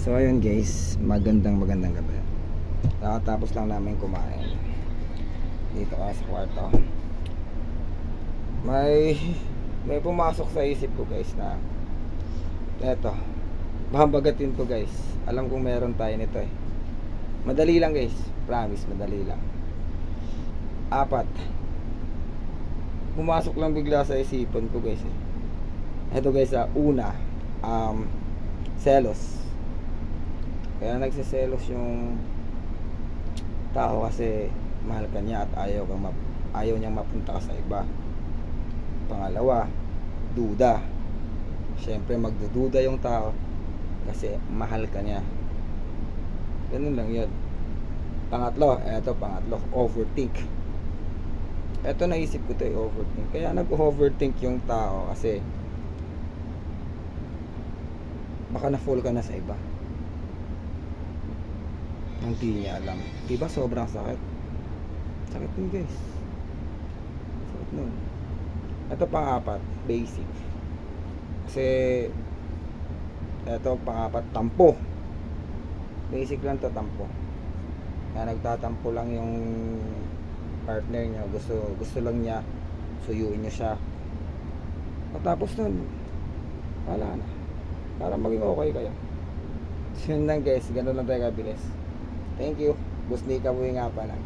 So ayun guys, magandang magandang gabi. Nakatapos lang namin kumain. Dito ka sa kwarto. May may pumasok sa isip ko guys na eto. Babagatin to guys. Alam kong meron tayo nito eh. Madali lang guys. Promise, madali lang. Apat. Pumasok lang bigla sa isipan ko guys eh. Ito guys, ah, una, um, selos. Kaya nagsiselos yung tao kasi mahal ka niya at ayaw kang map- ayaw niyang mapunta ka sa iba. Pangalawa, duda. Siyempre magdududa yung tao kasi mahal ka niya. Ganun lang yun. Pangatlo, eto pangatlo, overthink. Eto naisip ko to eh, overthink. Kaya nag-overthink yung tao kasi baka na-fall ka na sa iba. Nang di niya alam. Diba sobrang sakit? Sakit nun guys. Sakit nun. Ito pang-apat, basic. Kasi ito pang-apat, tampo. Basic lang to tampo. Kaya nagtatampo lang yung partner niya. Gusto, gusto lang niya suyuin niya siya. Patapos nun, wala na. Para maging okay kayo. So yun lang guys, ganun lang tayo kabilis. Thank you. Boss Nika Buhay nga pala.